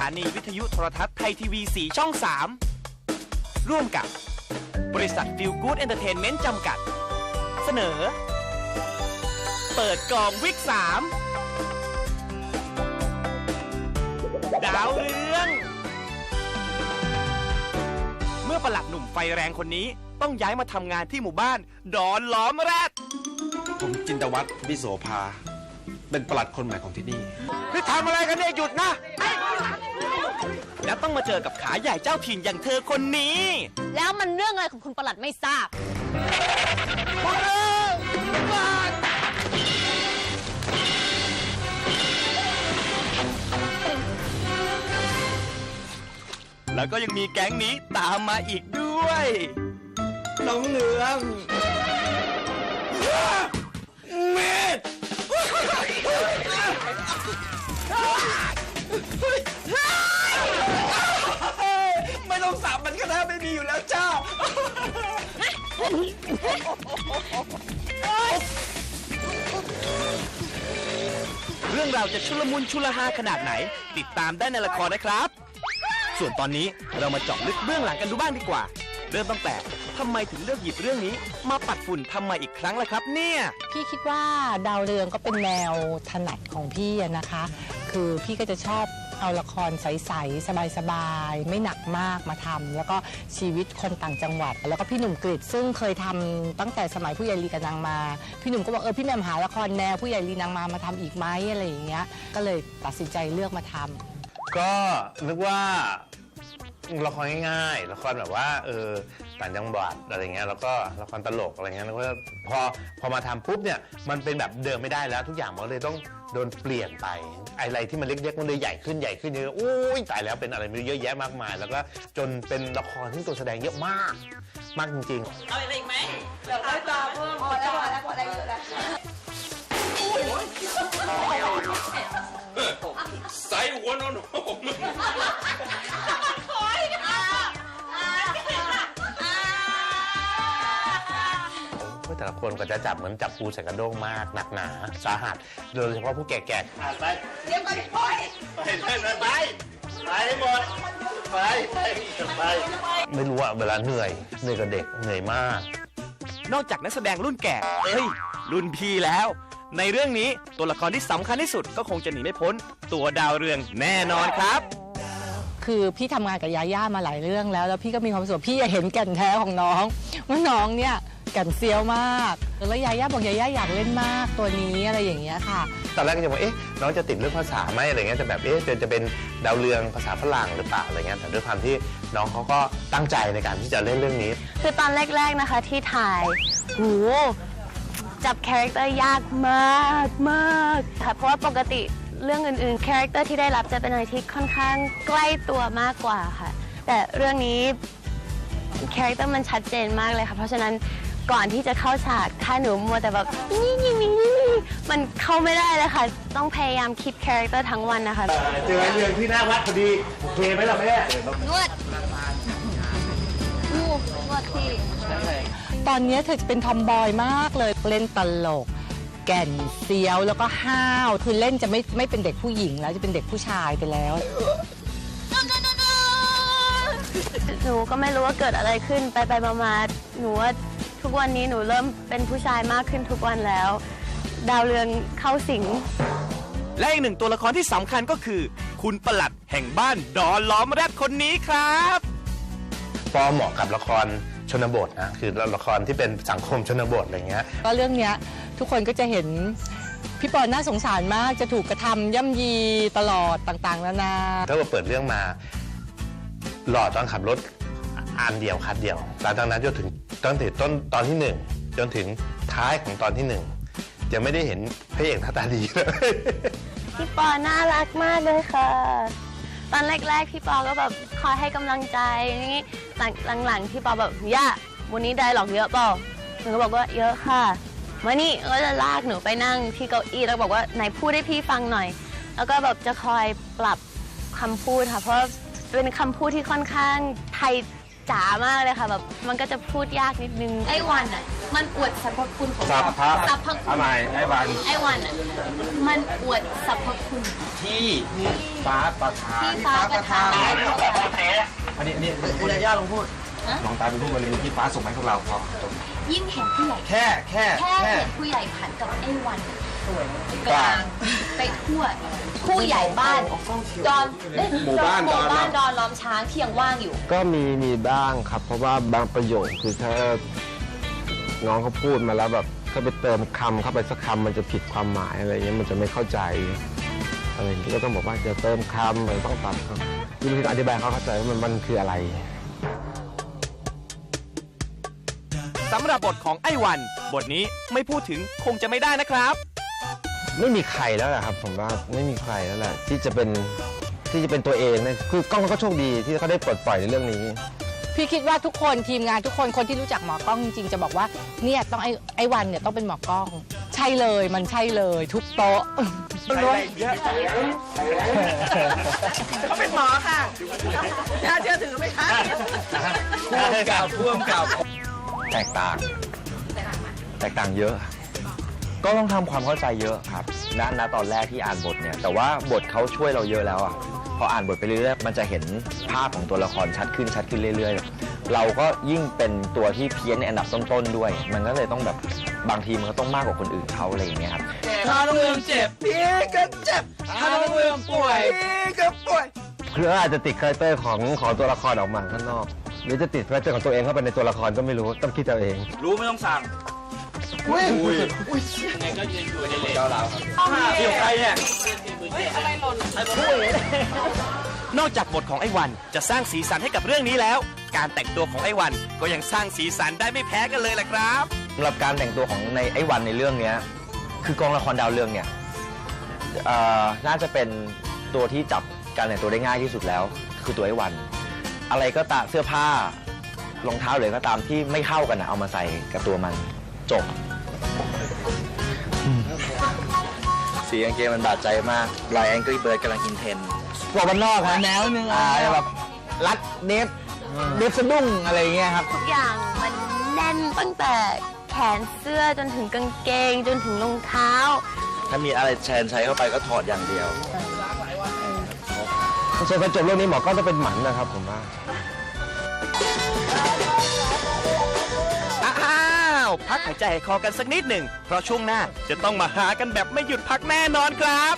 ถานีวิทยุโทรทัศน์ไทยทีวี 4 ช่อง 3 ร่วมกับบริษัทฟิลกู o ดเอนเตอร์เทนเมนต์จำกัด เสนอ เปิดกองวิก 3 ดาวเรือง เมื่อประหลัดหนุ่มไฟแรงคนนี้ต้องย้ายมาทำงานที่หมู่บ้าน ดอนล้อมแรด ผมจินตวัฒน์วิโสภา เป็นปลัดคนใหม่ของที่นี่ นี่ทำอะไรกันเนี่ยหยุดนะ แล้วต้องมาเจอกับขาใหญ่เจ้าถิ่นอย่างเธอคนนี้ แล้วมันเรื่องอะไรของคุณประหลัดไม่ทราบ แล้วก็ยังมีแก๊งนี้ตามมาอีกด้วย น้องเหลือง เรื่องราวจะชุลมุนชุลฮาขนาดไหน ติดตามได้ในละครนะครับ ส่วนตอนนี้เรามาเจาะลึกเบื้องหลังกันดูบ้างดีกว่า เริ่มตั้งแต่ทำไมถึงเลือกหยิบเรื่องนี้ มาปัดฝุ่นทำไมอีกครั้งล่ะครับ เนี่ย พี่คิดว่าดาวเรืองก็เป็นแนวถนัดของพี่อะนะคะ คือพี่ก็จะชอบเอาละครใสๆสบายๆ ไม่หนักมากมาทำแล้วก็ชีวิตคนต่างจังหวัด แล้วก็พี่หนุ่มกฤษซึ่งเคยทำตั้งแต่สมัยผู้ใหญ่ลีกับนางมา พี่หนุ่มก็บอกเออพี่แหมมหาละครแนวผู้ใหญ่ลีนางมามาทำอีกไหมอะไรอย่างเงี้ยก็เลยตัดสินใจเลือกมาทำ ก็นึกว่า ละครง่ายๆละครแบบว่าเออต่างจังหวัดอะไรเงี้ยแล้วก็ละครตลกอะไรเงี้ยแล้วก็พอพอมาทำปุ๊บเนี่ยมันเป็นแบบเดิมไม่ได้แล้ว ทุกอย่างมันเลยต้องโดนเปลี่ยนไปอะไรที่มันเล็กๆมันเลยใหญ่ขึ้นใหญ่ขึ้นเยอะอุ้ยตายแล้วเป็นอะไรไม่รู้เยอะแยะมากมาย แล้วก็จนเป็นละครที่ตัวแสดงเยอะมาก มากจริงๆใคนก็จะจับเหมือนจับปูใส่กระด้งมากหนักหนาสาหัสโดยเฉพาะผู้แก่ๆไปเดี๋ยวไปไปไปไปหมดไปไปไปไม่รู้อะเวลาเหนื่อยเหนื่อยกับเด็กเหนื่อยมาก นอกจากนักแสดงรุ่นแก่เอ้ย รุ่นพี่แล้ว ในเรื่องนี้ตัวละครที่สำคัญที่สุดก็คงจะหนีไม่พ้น ตัวดาวเรืองแน่นอนครับ คือพี่ทำงานกับยาย่ามาหลายเรื่องแล้ว แล้วพี่ก็มีความรู้สึกว่าพี่เห็นแก่นแท้ของน้อง ว่าน้องเนี่ย ก่นเซียวมากแล้วยาย่าบอกยาย่าอยากเล่นมากตัวนี้อะไรอย่างเงี้ยค่ะ ตอนแรกก็จะบอกเอ๊ะน้องจะติดเรื่องภาษาไหมอะไรเงี้ยจะแบบเอ๊ะจะจะเป็นดาวเรืองภาษาฝรั่งหรือเปล่าอะไรเงี้ยแต่ด้วยความที่น้องเขาก็ตั้งใจในการที่จะเล่นเรื่องนี้ คือตอนแรกๆนะคะที่ถ่ายโหจับคาแรคเตอร์ยากมากมากค่ะเพราะว่าปกติเรื่องอื่นๆคาแรคเตอร์ที่ได้รับจะเป็นอะไรที่ค่อนข้างใกล้ตัวมากกว่าค่ะ แต่เรื่องนี้คาแรคเตอร์มันชัดเจนมากเลยค่ะ เพราะฉะนั้น ก่อนที่จะเข้าฉากถ้าหนูมัวแต่แบบนี่นี่นี่นี่มันเข้าไม่ได้เลยค่ะ ต้องพยายามคิดคาแรคเตอร์ทั้งวันนะคะ เจอเรื่องที่หน้าวัดพอดีโอเคไหมล่ะแม่นวดนวดนวดที่ตอนเนี้ยเธอจะเป็นทอมบอยมากเลยเล่นตลก แก่นเซียวแล้วก็ห้าวคือเล่นจะไม่ไม่เป็นเด็กผู้หญิงแล้วจะเป็นเด็กผู้ชายไปแล้วหนูก็ไม่รู้ว่าเกิดอะไรขึ้นไปไปมามาหนูว่าทุ กวันนี้หนูเริ่มเป็นผู้ชายมากขึ้นทุกวันแล้ว ดาวเรืองเข้าสิง และอีกหนึ่งตัวละครที่สำคัญก็คือ คุณประหลัดแห่งบ้านดอนล้อมแรดคนนี้ครับปอเหมาะกับละครชนบทนะคือละครที่เป็นสังคมชนบทอะไรเงี้ยก็เรื่องเนี้ยทุกคนก็จะเห็นพี่ปอนน่าสงสารมากจะถูกกระทำย่ำยีตลอดต่างๆนานาถ้าว่าเปิดเรื่องมา หล่อตอนขับรถ อันเดียวคัดเดียว หลังจากนั้นจนถึงตั้งแต่ต้นตอนที่หนึ่งจนถึงท้ายของตอนที่หนึ่งจะไม่ได้เห็นพระเอกหน้าตาดีเลยพี่ปอน่ารักมากเลยค่ะ ตอนแรก ๆ พี่ปอก็แบบคอยให้กำลังใจนี่หลังหลังๆพี่ปอแบบย่าวันนี้ได้หรอกเยอะเปล่าหนูก็บอกว่าเยอะค่ะมานี่ก็จะลากหนูไปนั่งที่เก้าอี้แล้วบอกว่าไหนพูดให้พี่ฟังหน่อย แล้วก็แบบจะคอยปรับคำพูดค่ะ เพราะเป็นคำพูดที่ค่อนข้างไทย จ๋ามากเลยค่ะแบบมันก็จะพูดยากนิดนึง ไอ้วันอะ มันอวดสรรพคุณของสัพพะสรรพคุณ ทำไมไอ้บันไอ้วันอะ มันอวดสรรพคุณที่ฟ้าประทานที่ฟ้าประทานอันนี้อันนี้พูดอะไรย่าลองพูด ลองตามไปพูดวันนี้ที่ฟ้าส่งมาให้พวกเราพอจบ ยิ่งเห็นผู้ใหญ่แค่แค่แค่แค่ เห็นผู้ใหญ่ผ่านกับไอ้วันกลางไปทั่วผู้ใหญ่บ้านดอนเอ้ยหมู่บ้านหมู่ดอน บ้านล้อมดอนล้อมช้างที่ยังว่างอยู่ ก็มีมีบ้างครับ เพราะว่าบางประโยคคือถ้าน้องเขาพูดมาแล้วแบบถ้าไปเติมคำเข้าไปสักคำมันจะผิดความหมายอะไรเงี้ยมันจะไม่เข้าใจอะไรอย่างเงี้ยก็ต้องบอกว่าจะเติมคำมันต้องตัดคำวิธีการอธิบายให้เขาเข้าใจว่ามันมันคืออะไรำหรับบทของไอ้วัน บทนี้ไม่พูดถึงคงจะไม่ได้นะครับ ไม่มีใครแล้วแหละครับ ผมว่าไม่มีใครแล้วแหละที่จะเป็นที่จะเป็นตัวเองนะคือกล้องเขาก็โชคดีที่เขาได้ปลดปล่อยในเรื่องนี้ พี่คิดว่าทุกคนทีมงานทุกคนคนที่รู้จักหมอกล้องจริงๆจะบอกว่าเนี่ยต้องไอ้ไอ้วันเนี่ยต้องเป็นหมอกล้อง ใช่เลยมันใช่เลย ทุกโต๊ะพ่วงกับพ่วงกับ แตกต่าง แตกต่างเยอะ ก็ต้องทำความเข้าใจเยอะครับณณตอนแรกที่อ่านบทเนี่ย แต่ว่าบทเขาช่วยเราเยอะแล้วอะพออ่านบทไปเรื่อยๆมันจะเห็นภาพของตัวละครชัดขึ้นชัดขึ้นเรื่อย ๆ เราก็ยิ่งเป็นตัวที่เพี้ยนในอันดับต้นๆด้วย มันก็เลยต้องแบบบางทีมันก็ต้องมากกว่าคนอื่นเขาอะไรอย่างเงี้ยครับ ถ้าน้องเมืองเจ็บพี่ก็เจ็บถ้าน้องเมืองป่วยพี่ก็ป่วย คืออาจจะติดคาแรคเตอร์ของของตัวละครออกมาข้างนอก หรือจะติดคาแรคเตอร์ของตัวเองเข้าไปในตัวละครก็ไม่รู้ต้องคิดเอาเอง รู้ไม่ต้องสั่งเกี่ยวใครเนี่ยนอกจากบทของไอ้วันจะสร้างสีสันให้กับเรื่องนี้แล้ว การแต่งตัวของไอ้วันก็ยังสร้างสีสันได้ไม่แพ้กันเลยล่ะครับสำหรับการแต่งตัวของในไอ้วันในเรื่องเนี้ยคือกองละครดาวเรืองเนี่ยเอ่อน่าจะเป็นตัวที่จับการแต่งตัวได้ง่ายที่สุดแล้ว คือตัวไอ้วัน อะไรก็ตามเสื้อผ้ารองเท้าหรือก็ตามที่ไม่เข้ากันนะเอามาใส่กับตัวมันจบ สีกางเกงมันบาดใจมากลายแองกี้เบิร์ดกำลังอินเทนบอกมันนอกนะแนวนึงอ่าแบบรัดเนฟเนฟสะดุ้งอะไรอย่างเงี้ยครับ ทุกอย่างมันแน่นตั้งแต่แขนเสื้อจนถึงกางเกง จนถึงรองเท้า ถ้ามีอะไรแชนใช้เข้าไปก็ถอดอย่างเดียว ส่วนการจบเรื่องนี้หมอก็จะเป็นหมันนะครับผมว่า อ้าวพักหายใจคอกันสักนิดหนึ่ง เพราะช่วงหน้าจะต้องมาหากันแบบไม่หยุดพักแน่นอนครับ